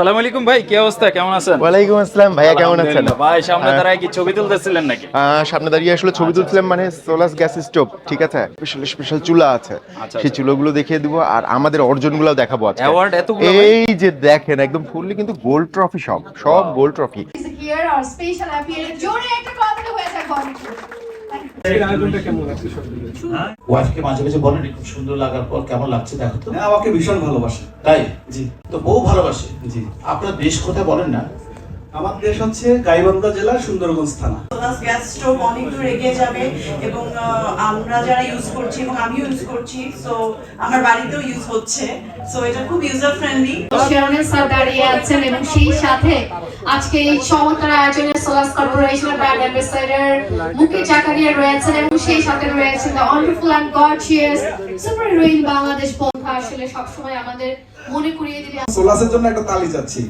আসসালামু আলাইকুম ভাই কি অবস্থা? কেমন আছেন? ওয়ালাইকুম আসসালাম ভাইয়া কেমন আছেন? ভাই সামনে হ্যাঁ। দাঁড়ায় কি ছবি তুলতেছিলেন নাকি? আহ, সামনে দাঁড়িয়ে আসলে ছবি তুলছিলাম মানে সোলাস গ্যাস স্টোভ ঠিক আছে? স্পেশাল স্পেশাল চুলা আছে। আচ্ছা, সেই চুলাগুলো দেখিয়ে দিব আর আমাদের অর্জনগুলো দেখাবো আজকে। Award এতগুলো এই যে দেখেন একদম ফুললি কিন্তু গোল্ড ট্রফি সব সব গোল্ড ট্রফি। জোরে একটা কথা। ওয়াইফকে মাঝে মাঝে বলেন খুব সুন্দর লাগার পর কেমন লাগছে দেখো তো। হ্যাঁ, আমাকে ভীষণ ভালোবাসে। তাই? জি। তো বউ ভালোবাসে। জি। আপনার দেশ কোথায় বলেন না? আমার দেশ হচ্ছে গাইবান্ধা জেলার সুন্দরগঞ্জ থানা। গ্যাস স্টোভ অনেক দূর এগিয়ে যাবে এবং আমরা যারা ইউজ করছি এবং আমিও ইউজ করছি সো আমার বাড়িতেও ইউজ হচ্ছে। সো এটা খুব ইউজার ফ্রেন্ডলি শেরনের স্যার দাঁড়িয়ে আছেন এবং সেই সাথে আজকে এই চমৎকার আয়োজনে সোলাস কর্পোরেশনের ব্র্যান্ড অ্যাম্বাসেডর মুকেশ জাকারিয়া রয়েছেন এবং সেই সাথে রয়েছেন the wonderful and gorgeous super heroine Bangladesh পন্থা। আসলে সবসময় আমাদের মনে করিয়ে দিবে সোলাসের জন্য একটা তালি চাচ্ছি।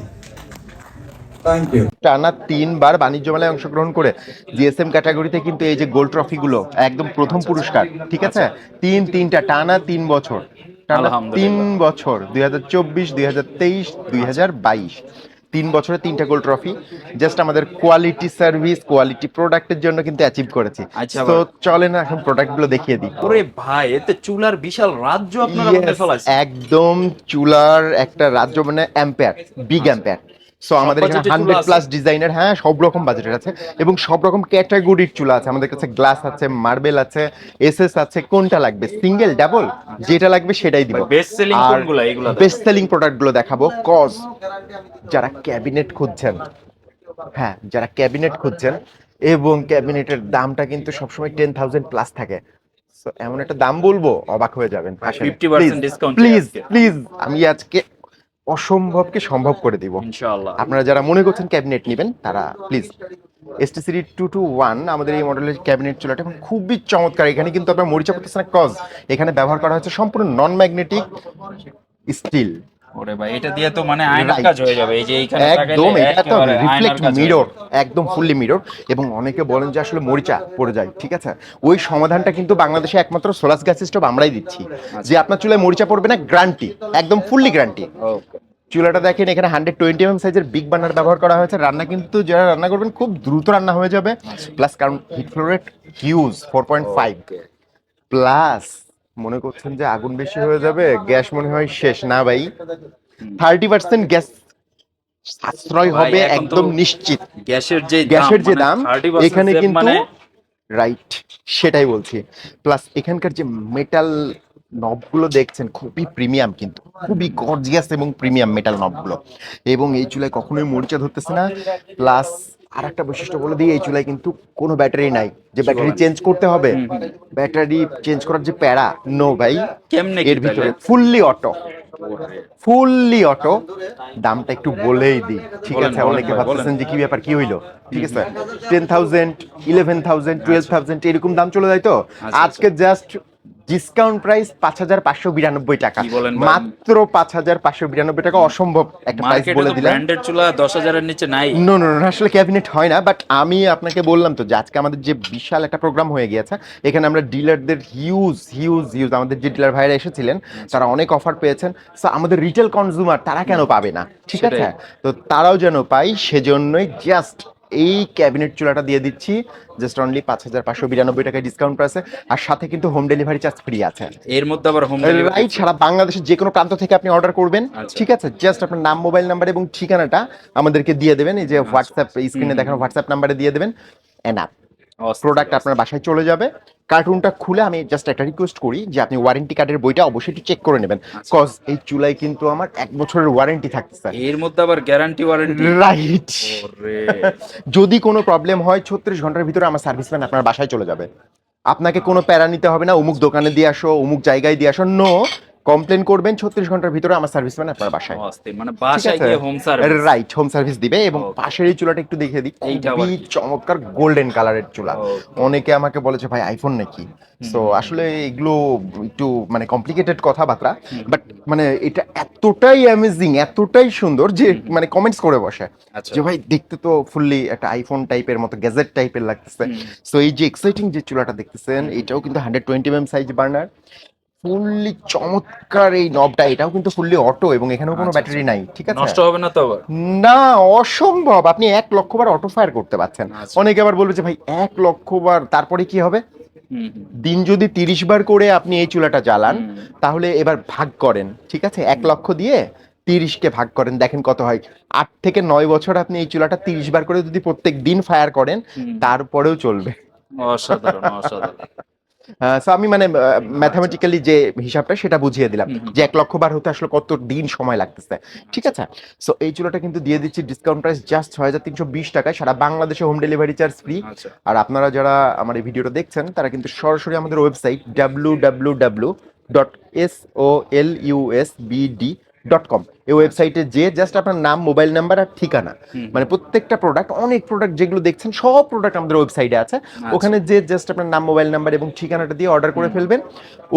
টানা তিনবার বাণিজ্য মেলায় অংশগ্রহণ করে জিএসএম ক্যাটাগরিতে কিন্তু এই যে গোল্ড ট্রফিগুলো একদম প্রথম পুরস্কার ঠিক আছে? তিন তিনটা টানা তিন বছর। টানা তিন বছর দুই হাজার চব্বিশ দুই হাজার তেইশ দুই হাজার বাইশ। তিন বছরে তিনটা গোল্ড ট্রফি। জাস্ট আমাদের কোয়ালিটি সার্ভিস কোয়ালিটি প্রোডাক্টের জন্য কিন্তু অ্যাচিভ করেছি। আচ্ছা, তো আবার- চলেন এখন প্রোডাক্টগুলো দেখিয়ে দিই। ওরে ভাই এতে চুলার বিশাল রাজ্য আপনারা একদম চুলার একটা রাজ্য মানে অ্যাম্পেয়ার বিগ অ্যাম্পেয়ার সো আমাদের এখানে হান্ড্রেড প্লাস ডিজাইনের হ্যাঁ সব রকম বাজেটের আছে। এবং সব রকম ক্যাটাগরির চুলা আছে। আমাদের কাছে গ্লাস আছে মার্বেল আছে এসএস আছে কোনটা লাগবে? সিঙ্গেল ডাবল যেটা লাগবে সেটাই দিব। বেস্ট সেলিং কোনগুলো? এগুলো বেস্ট সেলিং প্রোডাক্টগুলো দেখাবো। কজ যারা ক্যাবিনেট খুঁজছেন হ্যাঁ যারা ক্যাবিনেট খুঁজছেন এবং ক্যাবিনেটের দামটা কিন্তু সবসময় টেন থাউজেন্ড প্লাস থাকে। এমন একটা দাম বলব অবাক হয়ে যাবেন। প্লিজ প্লিজ আমি আজকে অসম্ভবকে সম্ভব করে দিব। ইনশাআল্লাহ। আপনারা যারা মনে করছেন ক্যাবিনেট নেবেন তারা please ST series two two one আমাদের এই মডেলের ক্যাবিনেট চুলাটা এখন খুবই চমৎকার। এখানে কিন্তু আপনার মরিচা পড়তেছে না কজ এখানে ব্যবহার করা হচ্ছে সম্পূর্ণ নন ম্যাগনেটিক স্টিল ওরে ভাই এটা দিয়ে তো মানে আয়নার কাজ হয়ে যাবে। এই যে এইখানে একদম এটা তো রিফ্লেক্ট মিরর একদম ফুললি মিরর এবং অনেকে বলেন যে আসলে মরিচা পড়ে যায় ঠিক আছে? ওই সমাধানটা কিন্তু বাংলাদেশে একমাত্র সোলাস গ্যাস স্টোভ আমরাই দিচ্ছি। যে আপনার চুলায় মরিচা পড়বে না গ্যারান্টি একদম ফুললি গ্যারান্টি Okay. চুলাটা দেখেন এখানে হান্ড্রেড টোয়েন্টি এম সাইজের বিগ বার্নার ব্যবহার করা হয়েছে। রান্না কিন্তু যারা রান্না করবেন খুব দ্রুত রান্না হয়ে যাবে। প্লাস কারণ heat flow rate huge four point five plus মনে করছেন যে আগুন বেশি হয়ে যাবে গ্যাস মনে হয় শেষ না ভাই। থার্টি পার্সেন্ট গ্যাস সাশ্রয় হবে একদম নিশ্চিত। গ্যাসের যে গ্যাসের যে মানে দাম এখানে কিন্তু মানে রাইট সেটাই বলছি। প্লাস এখানকার যে মেটাল নবগুলো দেখছেন খুবই প্রিমিয়াম কিন্তু খুবই গর্জিয়াস এবং প্রিমিয়াম মেটাল নবগুলো। এবং এই চুলায় কখনোই মরিচা ধরতেছে না। প্লাস আর একটা বৈশিষ্ট্য বলে দিই এই চুলায় কিন্তু কোনো ব্যাটারি নাই। যে ব্যাটারি চেঞ্জ করতে হবে ব্যাটারি চেঞ্জ করার যে প্যারা নো ভাই কেমনে এর ভিতরে ফুললি অটো ফুললি অটো দামটা একটু বলেই দিই। ঠিক আছে অনেকে ভাবতেছেন যে কি ব্যাপার কি হইল? ঠিক আছে ten thousand eleven thousand twelve thousand এরকম দাম চলে যায় তো? আচ্ছা। আজকে জাস্ট ডিসকাউন্ট প্রাইস পাঁচ হাজার পাঁচশো বিরানব্বই টাকা? মাত্র পাঁচ হাজার পাঁচশো বিরানব্বই টাকা অসম্ভব একটা প্রাইস বলে দিলাম ব্র্যান্ডেড চুলা 10000 এর নিচে নাই। নো নো আসলে ক্যাবিনেট হয় না বাট আমি আপনাকে বললাম তো যে আজকে আমাদের যে বিশাল একটা প্রোগ্রাম হয়ে গিয়েছে এখানে আমরা ডিলারদের হিউজ হিউজ হিউজ আমাদের যে ডিলার ভাইরা এসেছিলেন তারা অনেক অফার পেয়েছেন। সো আমাদের রিটেল কনজিউমার তারা কেন পাবে না? ঠিক আছে? তো তারাও যেন পাই সেজন্যই জাস্ট এই ক্যাবিনেট চুলাটা দিয়ে দিচ্ছি জাস্ট অনলি পাঁচ হাজার পাঁচশো বিরানব্বই টাকায় ডিসকাউন্ট আছে আর সাথে কিন্তু হোম ডেলিভারি চার্জ ফ্রি আছে। এর মধ্যে আবার হোম ডেলিভারি সারা বাংলাদেশের যে কোনো প্রান্ত থেকে আপনি অর্ডার করবেন আচ্ছা। ঠিক আছে? জাস্ট আপনার নাম মোবাইল নাম্বার এবং ঠিকানাটা আমাদেরকে দিয়ে দেবেন এই যে হোয়াটসঅ্যাপ স্ক্রিনে দেখানো হোয়াটসঅ্যাপ নাম্বারে দিয়ে দেবেন অ্যান্ড আপ প্রোডাক্ট আপনার বাসায় চলে যাবে। কার্টুনটা খুলে আমি জাস্ট একটা রিকোয়েস্ট করি যে আপনি ওয়ারেন্টি কার্ডের বইটা অবশ্যই একটু চেক করে নেবেন। আচ্ছা। কজ এই চুলায় কিন্তু আমার এক বছরের ওয়ারেন্টি থাকতেছে। এর মধ্যে আবার গ্যারান্টি ওয়ারেন্টি রাইট যদি কোনো প্রবলেম হয় ছত্রিশ ঘণ্টার ভিতরে আমার সার্ভিসম্যান আপনার বাসায় চলে যাবে। আপনাকে কোনো প্যারা নিতে হবে না অমুক দোকানে দিয়ে আসো অমুক জায়গায় দিয়ে আসো। নো কমপ্লেন করবেন ছত্রিশ ঘণ্টার ভিতরে আমার সার্ভিসম্যান আপনার বাসায়। মানে বাসায় গিয়ে home service right home service দিবে এবং পাশের এই চুলাটা একটু দেখিয়ে দিই। এইটা খুবই চমৎকার গোল্ডেন কালারের চুলা। অনেকে আমাকে বলেছে ভাই আইফোন নাকি? সো আসলে এগুলো একটু মানে কমপ্লিকেটেড কথাবার্তা বাট মানে এটা এতটাই অ্যামেজিং এতটাই সুন্দর যে মানে কমেন্টস করে বসে। আচ্ছা। যে ভাই দেখতে তো ফুললি একটা আইফোন টাইপের মতো গ্যাজেট টাইপের লাগতেছে। সো এই যে এক্সাইটিং যে চুলাটা দেখতেছেন এটাও কিন্তু hundred twenty M size burner fully চমৎকার এই নবটা এটাও কিন্তু ফুললি অটো এবং এখানেও কোনো আচ্ছা, ব্যাটারি নাই ঠিক আছে? নষ্ট হবে না তো আবার? না অসম্ভব। আপনি এক লক্ষ বার অটো ফায়ার করতে পারছেন। আচ্ছা। অনেকে আবার বলবে যে ভাই এক লক্ষ বার তারপরে কি হবে? দিন যদি তিরিশ বার করে আপনি এই চুলাটা জ্বালান তাহলে এবার ভাগ করেন ঠিক আছে? এক লক্ষ দিয়ে তিরিশকে ভাগ করেন। দেখেন কত হয়। আট থেকে নয় বছর আপনি এই চুলাটা তিরিশ বার করে যদি প্রত্যেক দিন ফায়ার করেন তারপরেও চলবে। অসাধারণ অসাধারণ। সো আমি মানে ম্যাথামেটিক্যালি যে হিসাবটা সেটা বুঝিয়ে দিলাম। যে এক লক্ষ বার হতে আসলে কত দিন সময় লাগতেছে। ঠিক আছে? সো এই চুলাটা কিন্তু দিয়ে দিচ্ছি ডিসকাউন্ট প্রাইস জাস্ট ছয় হাজার তিনশো বিশ টাকায়। সারা বাংলাদেশে হোম ডেলিভারি চার্জ ফ্রি আচ্ছা। আর আপনারা যারা আমার এই ভিডিওটা দেখছেন তারা কিন্তু সরাসরি আমাদের website W W W dot S O L U S BD dot com এই ওয়েবসাইটে যে জাস্ট আপনার নাম মোবাইল নাম্বার আর ঠিকানা মানে প্রত্যেকটা প্রোডাক্ট অনেক প্রোডাক্ট যেগুলো দেখছেন সব প্রোডাক্ট আমাদের ওয়েবসাইটে আছে। ওখানে যে জাস্ট আপনার নাম মোবাইল নাম্বার এবং ঠিকানাটা দিয়ে অর্ডার করে ফেলবেন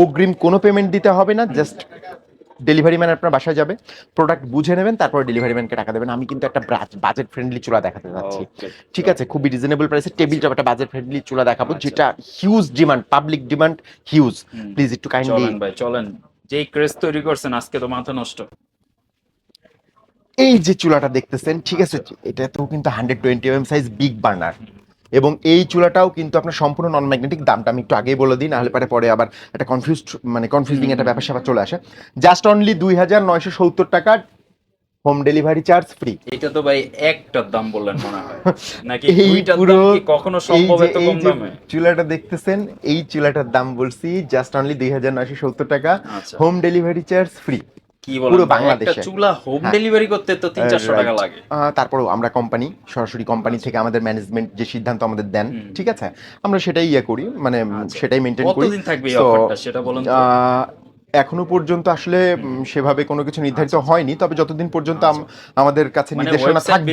অগ্রিম কোনো পেমেন্ট দিতে হবে না জাস্ট ডেলিভারি ম্যান আপনার বাসায় যাবে প্রোডাক্ট বুঝে নেবেন তারপর ডেলিভারি ম্যানকে টাকা দেবেন। আমি কিন্তু একটা বাজেট ফ্রেন্ডলি চুলা দেখাতে যাচ্ছি। ঠিক আছে খুবই রিজনেবল প্রাইসে টেবিল টপ একটা বাজেট ফ্রেন্ডলি চুলা দেখাবো আচ্ছা। যেটা huge demand public demand huge. Please একটু কাইন্ডলি চলেন ভাই চলেন। যেই ক্রেজ তৈরি করছেন আজকে তো মাথা নষ্ট। এই যে চুলাটা দেখতেছেন ঠিক আছে এটা তো কিন্তু hundred twenty M size big burner এবং এই চুলাটাও কিন্তু আপনার সম্পূর্ণ নন ম্যাগনেটিক দামটা আমি একটু আগেই বলে দিই নাহলে পরে পরে আবার একটা কনফিউজ মানে কনফিউজিং একটা ব্যাপার স্যাপার চলে আসে। জাস্ট অনলি দুই হাজার নয়শো সত্তর টাকা হোম ডেলিভারি চার্জ ফ্রি এটা তো ভাই একটার দাম বললেন মনে হয়। নাকি দুইটার দাম কি কখনো সম্ভব এত কম দামে? চুলাটা দেখতেছেন এই চুলাটার দাম বলছি জাস্ট অনলি দুই হাজার নয়শো সত্তর টাকা আচ্ছা। হোম ডেলিভারি চার্জ ফ্রি কি বলেন পুরো বাংলাদেশে। চুলা হোম হ্যাঁ। ডেলিভারি করতে তো তিন চারশো টাকা লাগে। তারপরেও আমরা কোম্পানি সরাসরি কোম্পানি থেকে আমাদের ম্যানেজমেন্ট যে সিদ্ধান্ত আমাদের দেন ঠিক আছে? আমরা সেটাই ইয়ে করি মানে আচ্ছা। সেটাই মেনটেন করি। কতদিন থাকবে এই অফারটা সেটা বলুন এখনও পর্যন্ত আসলে সেভাবে কোনো কিছু নির্ধারিত হয়নি তবে যতদিন পর্যন্ত আমাদের কাছে মানে নির্দেশনা থাকবে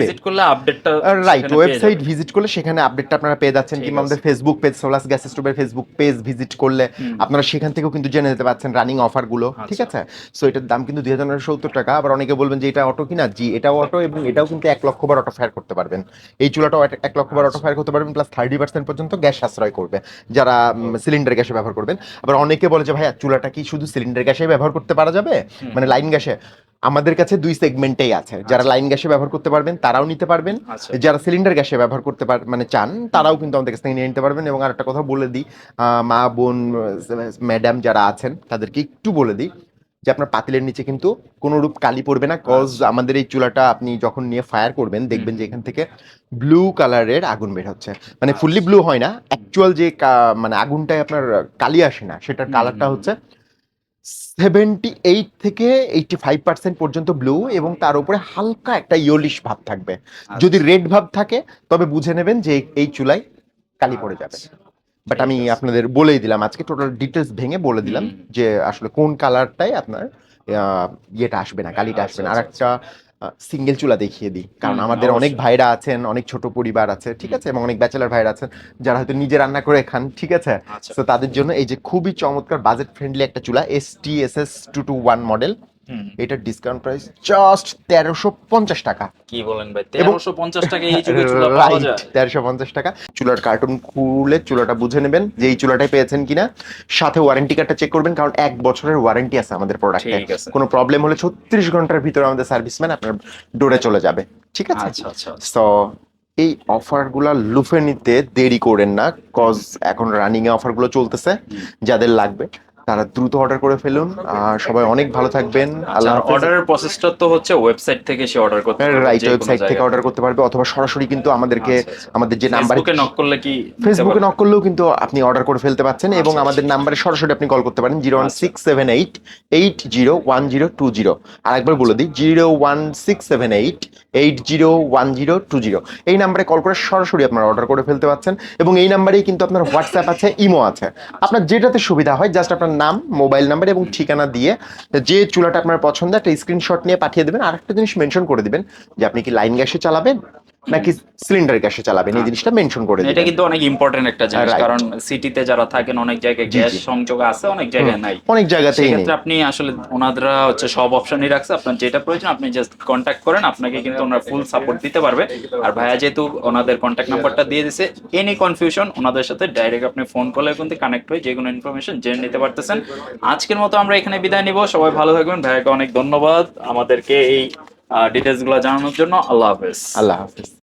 রাইট ওয়েবসাইট ভিজিট করলে সেখানে আপডেটটা আপনারা পেয়ে যাচ্ছেন কিংবা আমাদের ফেসবুক পেজ সোলাস গ্যাস স্টোভের ফেসবুক পেজ ভিজিট করলে আপনারা সেখান থেকেও কিন্তু জেনে যেতে পারছেন রানিং অফারগুলো ঠিক আচ্ছা। আছে? সো এটার দাম কিন্তু দুই হাজার সত্তর টাকা আবার অনেকে বলবেন যে এটা অটো কিনা? জি এটাও অটো এবং এটাও কিন্তু এক লক্ষ বার অটো ফায়ার করতে পারবেন। এই চুলাটাও এক- এক লক্ষ বার অটো ফায়ার করতে পারবেন প্লাস থার্টি পার্সেন্ট পর্যন্ত গ্যাস সাশ্রয় করবে যারা সিলিন্ডার গ্যাসে ব্যবহার করবেন। আবার অনেকে বলে যে ভাইয়া চুলাটা কি শুধু সিলিন্ডার গ্যাসে ব্যবহার করতে পারা যাবে? মানে লাইন গ্যাসে। আমাদের কাছে দুই সেগমেন্টেই আছে। যারা লাইন গ্যাসে ব্যবহার করতে পারবেন তারাও নিতে পারবেন। আচ্ছা। যারা সিলিন্ডার গ্যাসে ব্যবহার করতে পার মানে চান তারাও কিন্তু আমাদের কাছ থেকে নিয়ে নিতে পারবেন। এবং আরেকটা কথা বলে দিই মা বোন ম্যাডাম যারা আছেন তাদেরকে একটু বলে দিই যে আপনার পাতিলের নিচে কিন্তু কোনো রূপ কালি পড়বে না। কজ আমাদের এই চুলাটা আপনি যখন নিয়ে ফায়ার করবেন দেখবেন যে এখান থেকে ব্লু কালারের আগুন বের হচ্ছে। মানে ফুললি ব্লু হয় না। অ্যাকচুয়াল যে মানে আগুনটায় আপনার কালি আসে না সেটার কালারটা হচ্ছে সেভেন্টি এইট থেকে এইটটি ফাইভ পার্সেন্ট পর্যন্ত ব্লু এবং তার উপরে হালকা একটা ইয়োলিশ ভাব থাকবে। যদি রেড ভাব থাকে তবে বুঝে নেবেন যে এই- চুলায় কালি পড়ে যাবে। বাট আমি আপনাদের বলেই দিলাম আজকে টোটাল ডিটেলস ভেঙে বলে দিলাম যে আসলে কোন কালারটাই আপনার ইয়েটা আসবে না কালিটা আসবে না। আর আচ্ছা, একটা সিঙ্গেল চুলা দেখিয়ে দিই কারণ আমাদের অনেক ভাইরা আছেন অনেক ছোট পরিবার আছে ঠিক আছে এবং অনেক ব্যাচেলার ভাইরা আছেন যারা হয়তো নিজে রান্না করে খান ঠিক আছে আচ্ছা। তো তাদের জন্য এই যে খুবই চমৎকার বাজেট ফ্রেন্ডলি একটা চুলা S T S S two two one model. এটার ডিসকাউন্ট প্রাইস জাস্ট তেরোশো পঞ্চাশ টাকা। কি বলেন ভাই? তেরোশো পঞ্চাশ টাকা এই যুগে চুলা পাওয়া যায়? তেরোশো পঞ্চাশ টাকা। চুলার কার্টুন খুলে চুলাটা বুঝে নেবেন যে এই চুলাটাই পেয়েছেন কিনা। সাথে ওয়ারেন্টি কার্ডটা চেক করবেন কারণ এক বছরের ওয়ারেন্টি আছে আমাদের প্রোডাক্টে কোনো প্রবলেম হলে ছত্রিশ ঘণ্টার ভিতরে আমাদের সার্ভিসম্যান আপনার ডোরে চলে যাবে। ঠিক আছে? আচ্ছা আচ্ছা আচ্ছা। সো এই অফারগুলা লুফে নিতে দেরি করেন না কজ এখন রানিং এ অফারগুলো চলতেছে যাদের লাগবে। তারা দ্রুত অর্ডার করে ফেলুন। আর সবাই অনেক ভালো থাকবেন। আল্লাহ হাফেজ। অর্ডারের প্রসেসটা তো হচ্ছে ওয়েবসাইট থেকে সে অর্ডার করতে পারবে, রাইট ওয়েবসাইট থেকে অর্ডার করতে পারবে অথবা সরাসরি কিন্তু আমাদেরকে আচ্ছা, আচ্ছা। আমাদের যে নাম্বারে ফেসবুকে নক করলে কি ফেসবুকে নক করলেও কিন্তু আপনি অর্ডার করে ফেলতে পারছেন এবং আচ্ছা, আমাদের নাম্বারে সরাসরি আপনি কল করতে পারেন জিরো ওয়ান আচ্ছা। Six seven eight eight zero one zero two zero. আর একবার বলে দিই zero one six seven eight eight zero one zero two zero. এই নাম্বারে কল করে সরাসরি আপনারা অর্ডার করে ফেলতে পারছেন এবং এই নাম্বারেই কিন্তু আপনার হোয়াটসঅ্যাপ আছে ইমো আছে। আপনার যেটাতে সুবিধা হয় জাস্ট আপনার নাম মোবাইল নাম্বার এবং ঠিকানা দিয়ে যে চুলাটা আপনার পছন্দ, একটা স্ক্রিনশট নিয়ে পাঠিয়ে দেবেন। আর একটা জিনিস মেনশন করে দেবেন যে আপনি কি লাইন গ্যাসে চালাবেন? নাকি সিলিন্ডার গ্যাসে চালাবেন? এই জিনিসটা মেনশন করে এটা কিন্তু অনেক ইম্পর্টেন্ট একটা জিনিস. কারণ সিটিতে যারা থাকেন অনেক জায়গায় গ্যাস সংযোগ আছে অনেক জায়গায় নাই। অনেক জায়গাতেই নেই। সেক্ষেত্রে আপনি আসলে ওনারা হচ্ছে সব অপশনই রাখছে। আপনার যেটা প্রয়োজন আপনি জাস্ট কন্ট্যাক্ট করেন। আপনাকে কিন্তু ওনারা ফুল সাপোর্ট দিতে পারবে। আর ভাইয়া যেহেতু ওনাদের কন্ট্যাক্ট নাম্বারটা দিয়ে দিছে এনি কনফিউশন ওনাদের সাথে ডাইরেক্ট আপনি ফোন করলে কিন্তু কানেক্ট হয়ে যে কোনো ইনফরমেশন জেনে নিতে পারতেছেন। আজকের মতো আমরা এখানে বিদায় নিব। সবাই ভালো থাকবেন। ভাইয়াকে অনেক ধন্যবাদ। আমাদেরকে এই ডিটেলসগুলো জানানোর জন্য আল্লাহ হাফেজ। আল্লাহ হাফিজ।